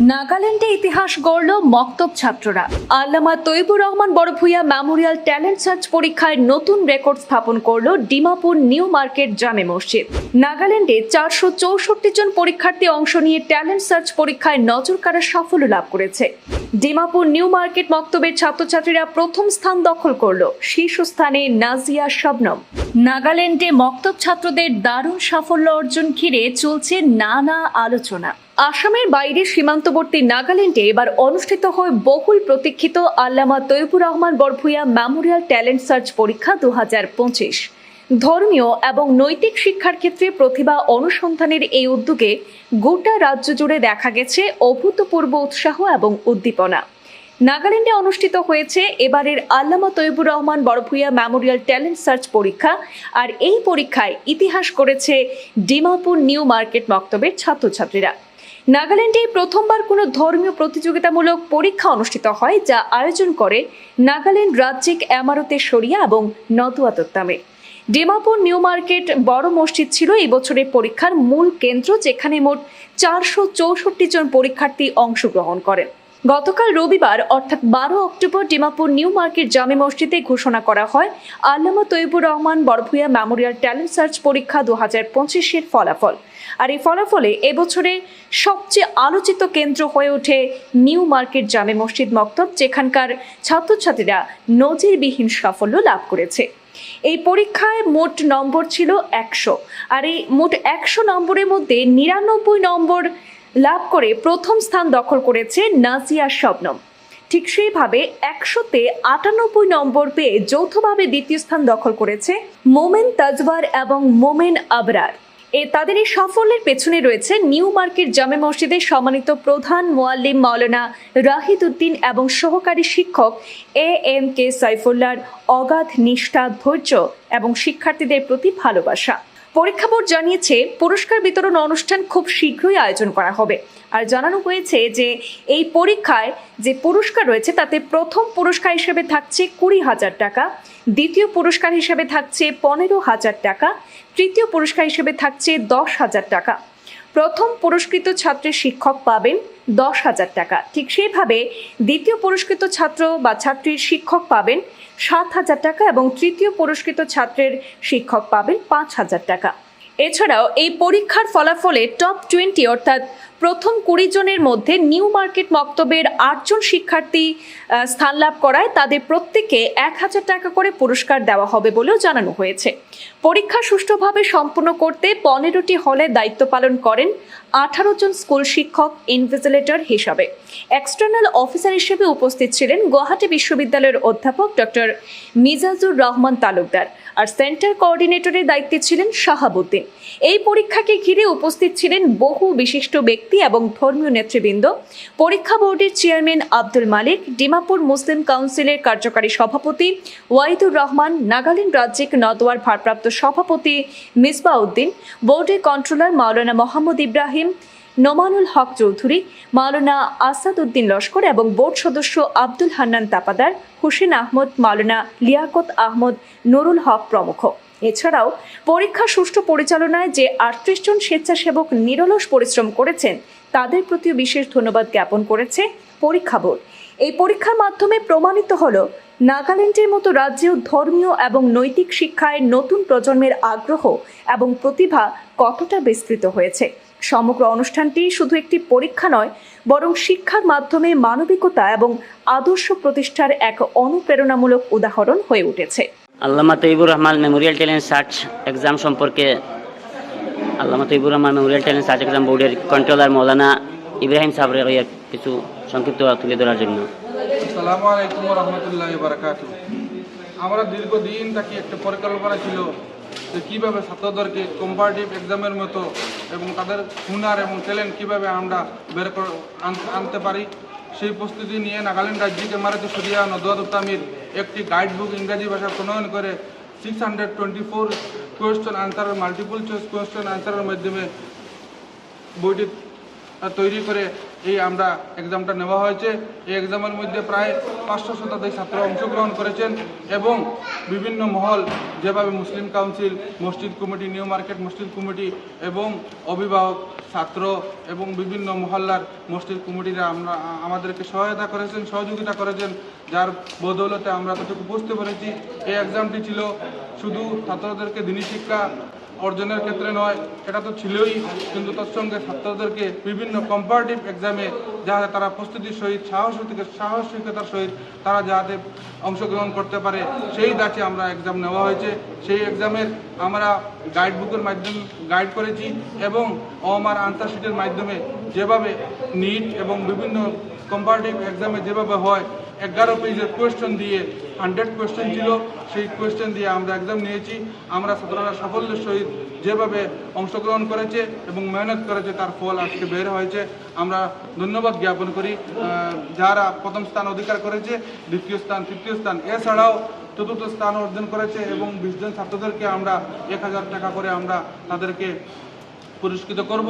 নাগাল্যান্ডে ইতিহাস গড়ল মক্তব ছাত্ররা। Allama Taibur Rahman Barbhuiya memorial talent search পরীক্ষায় নতুন রেকর্ড স্থাপন করল ডিমাপুর নিউ মার্কেট জামে মসজিদ। নাগাল্যান্ডে চারশো চৌষট্টি জন পরীক্ষার্থী অংশ নিয়ে ট্যালেন্ট সার্চ পরীক্ষায় নজর কাড়ার সাফল্য লাভ করেছে। ডিমাপুর নিউ মার্কেট মক্তবের ছাত্রছাত্রীরা প্রথম স্থান দখল করল। শীর্ষস্থানে নাজিয়া শবনম। নাগাল্যান্ডে মক্তব ছাত্রদের দারুণ সাফল্য অর্জন ঘিরে চলছে নানা আলোচনা। আসামের বাইরে সীমান্তবর্তী নাগাল্যান্ডে এবার অনুষ্ঠিত হয় বহুল প্রতীক্ষিত Allama Taibur Rahman Barbhuiya memorial talent search পরীক্ষা দু হাজার পঁচিশ। ধর্মীয় এবং নৈতিক শিক্ষার ক্ষেত্রে প্রতিভা অনুসন্ধানের এই উদ্যোগে গোটা রাজ্য জুড়ে দেখা গেছে অভূতপূর্ব উৎসাহ এবং উদ্দীপনা। নাগাল্যান্ডে অনুষ্ঠিত হয়েছে এবারের Allama Taibur Rahman Barbhuiya memorial talent search পরীক্ষা। আর এই পরীক্ষায় ইতিহাস করেছে ডিমাপুর নিউ মার্কেট মক্তবের ছাত্রছাত্রীরা। নাগাল্যান্ডে প্রথমবার কোনো ধর্মীয় প্রতিযোগিতামূলক পরীক্ষা অনুষ্ঠিত হয়, যা আয়োজন করে নাগাল্যান্ড রাজ্যিক এমারতে সরিয়া এবং নতুয়াতত্তামে ডিমাপুর নিউ মার্কেট বড় মসজিদ ছিল এই বছরের পরীক্ষার মূল কেন্দ্র, যেখানে মোট চারশো চৌষট্টি জন পরীক্ষার্থী অংশগ্রহণ করেন। গতকাল রবিবার, অর্থাৎ বারো অক্টোবর, ডিমাপুর নিউ মার্কেট জামে মসজিদে ঘোষণা করা হয়, Allama Taibur Rahman Barbhuiya memorial talent search পরীক্ষা দু হাজার পঁচিশের ফলাফল। আর এই ফলাফলে এবছরে সবচেয়ে আলোচিত কেন্দ্র হয়ে ওঠে নিউ মার্কেট জামে মসজিদ মক্তব, যেখানকার ছাত্রছাত্রীরা নজিরবিহীন সাফল্য লাভ করেছে। এই পরীক্ষায় মোট নম্বর ছিল একশো। আর এই মোট একশো নম্বরের মধ্যে নিরানব্বই নম্বর লাভ করে প্রথম স্থান দখল করেছে নাজিয়া শবনম। ঠিক সেইভাবে একশোতে আটানব্বই নম্বর পেয়ে যৌথভাবে দ্বিতীয় স্থান দখল করেছে মোমেন তাজওয়ার এবং মোমেন আবরার। এ তাদের এই সাফল্যের পেছনে রয়েছে নিউ মার্কেট জামে মসজিদের সম্মানিত প্রধান মোয়াল্লিম মাওলানা রাহিদ উদ্দিন এবং সহকারী শিক্ষক এ এম কে সাইফুল্লাহর অগাধ নিষ্ঠা, ধৈর্য এবং শিক্ষার্থীদের প্রতি ভালোবাসা। পরীক্ষা বোর্ড জানিয়েছে পুরস্কার বিতরণ অনুষ্ঠান খুব শীঘ্রই আয়োজন করা হবে। আর জানানো হয়েছে যে এই পরীক্ষায় যে পুরস্কার রয়েছে, তাতে প্রথম পুরস্কার হিসেবে থাকছে কুড়ি হাজার টাকা, দ্বিতীয় পুরস্কার হিসেবে থাকছে পনেরো হাজার টাকা, তৃতীয় পুরস্কার হিসেবে থাকছে দশ হাজার টাকা। প্রথম পুরস্কৃত ছাত্রের শিক্ষক পাবেন দশ হাজার টাকা। ঠিক সেইভাবে দ্বিতীয় পুরস্কৃত ছাত্র বা ছাত্রীর শিক্ষক পাবেন সাত হাজার টাকা এবং তৃতীয় পুরস্কৃত ছাত্রের শিক্ষক পাবেন পাঁচ হাজার টাকা। এছাড়াও এই পরীক্ষার ফলাফলে টপ টোয়েন্টি অর্থাৎ প্রথম কুড়ি জনের মধ্যে নিউ মার্কেট মক্তবের আটজন শিক্ষার্থী স্থান লাভ করায় তাদের প্রত্যেকে এক হাজার টাকা করে পুরস্কার দেওয়া হবে বলেও জানানো হয়েছে। পরীক্ষা সুষ্ঠুভাবে সম্পূর্ণ করতে পনেরোটি হলে দায়িত্ব পালন করেন আঠারো জন স্কুল শিক্ষক ইনভিজিলেটর হিসাবে। এক্সটার্নাল অফিসার হিসেবে উপস্থিত ছিলেন গুয়াহাটি বিশ্ববিদ্যালয়ের অধ্যাপক ডক্টর মিজাজুর রহমান তালুকদার আর সেন্টার কোঅর্ডিনেটরের দায়িত্বে ছিলেন শাহাবুদ্দিন। এই পরীক্ষাকে ঘিরে উপস্থিত ছিলেন বহু বিশিষ্ট ব্যক্তি এবং ধর্মীয় নেতৃবৃন্দ, পরীক্ষা বোর্ডের চেয়ারম্যান আব্দুল মালিক, ডিমাপুর মুসলিম কাউন্সিলের কার্যকারী সভাপতি ওয়াইদুর রহমান, নাগাল্যান্ড রাজ্যিক নদওয়ার ভারপ্রাপ্ত সভাপতি মিসবা উদ্দিন, বোর্ডের কন্ট্রোলার মাওলানা মোহাম্মদ ইব্রাহিম নোমানুল হক চৌধুরী, মাওলানা আসাদ উদ্দিন লস্কর এবং বোর্ড সদস্য আব্দুল হান্নান তাপাদার, হুসেন আহমদ, মাওলানা লিয়াকত আহমদ নুরুল হক প্রমুখ। এছাড়াও পরীক্ষা সুষ্ঠু পরিচালনায় যে আটত্রিশ জন স্বেচ্ছাসেবক নিরলস পরিশ্রম করেছেন, তাদের প্রতিও বিশেষ ধন্যবাদ জ্ঞাপন করেছে পরীক্ষা বোর্ড। এই পরীক্ষার মাধ্যমে প্রমাণিত হলো, নাগাল্যান্ডের মতো রাজ্যেও ধর্মীয় এবং নৈতিক শিক্ষায় নতুন প্রজন্মের আগ্রহ এবং প্রতিভা কতটা বিস্তৃত হয়েছে। সমগ্র অনুষ্ঠানটি শুধু একটি পরীক্ষা নয়, বরং শিক্ষার মাধ্যমে মানবিকতা এবং আদর্শ প্রতিষ্ঠার এক অনুপ্রেরণামূলক উদাহরণ হয়ে উঠেছে। Allama Taibur Rahman memorial talent search exam সম্পর্কে Allama Taibur Rahman memorial talent search exam বোর্ডের কন্ট্রোলার মৌলানা ইব্রাহিম সাবরের কিছু সংক্ষিপ্ত তুলে ধরার জন্য। আমরা দীর্ঘদিন থাকি একটা পরিকল্পনা ছিল যে কীভাবে ছাত্রদেরকে কম্পারেটিভ এক্সামের মতো এবং তাদের হুনার এবং ট্যালেন্ট কীভাবে আমরা বের করে আনতে পারি, সেই প্রস্তুতি নিয়ে নাগাল্যান্ড রাজ্যিক এমারতে সরিয়া নদুয়াদ উত্তামির একটি গাইড বুক ইংরাজি ভাষা প্রণয়ন করে six hundred twenty four question আনসারের মাল্টিপল চয়েস কোয়েশ্চন আনসারের মাধ্যমে বইটি তৈরি করে এই আমরা এক্সামটা নেওয়া হয়েছে। এই এক্সামের মধ্যে প্রায় পাঁচশো শতাধিক ছাত্র অংশগ্রহণ করেছেন এবং বিভিন্ন মহল, যেভাবে মুসলিম কাউন্সিল, মসজিদ কমিটি, নিউ মার্কেট মসজিদ কমিটি এবং অভিভাবক, ছাত্র এবং বিভিন্ন মহল্লার মসজিদ কমিটিরা আমরা, আমাদেরকে সহায়তা করেছেন, সহযোগিতা করেছেন, যার বদৌলতে আমরা কতটুকু বুঝতে পেরেছি। এই এক্সামটি ছিল শুধু ছাত্রদেরকে দিনী শিক্ষা অর্জনের ক্ষেত্রে নয় এটা তো ছিলই। কিন্তু তার সঙ্গে ছাত্রদেরকে বিভিন্ন কম্পারেটিভ এক্সামে যাতে তারা প্রস্তুতির সহিত সাহসিক সাহসিকতার সহিত তারা যাতে অংশগ্রহণ করতে পারে, সেই দাঁচে আমরা এক্সাম নেওয়া হয়েছে। সেই এক্সামের আমরা গাইড বুকের মাধ্যমে গাইড করেছি এবং ওমার আনসার মাধ্যমে যেভাবে নিট এবং বিভিন্ন কম্পারেটিভ এক্সামে যেভাবে হয় এগারো পেজের কোয়েশ্চেন দিয়ে হান্ড্রেড কোয়েশ্চেন ছিল, সেই কোয়েশ্চেন দিয়ে আমরা এক্সাম নিয়েছি। আমরা ছাত্ররা সাফল্যের সহিত যেভাবে অংশগ্রহণ করেছে এবং মেহনত করেছে, তার ফল আজকে বের হয়েছে। আমরা ধন্যবাদ জ্ঞাপন করি। যারা প্রথম স্থান অধিকার করেছে, দ্বিতীয় স্থান, তৃতীয় স্থান, এছাড়াও চতুর্থ স্থান অর্জন করেছে এবং বিশজন ছাত্রদেরকে আমরা এক হাজার টাকা করে আমরা তাদেরকে পুরস্কৃত করব।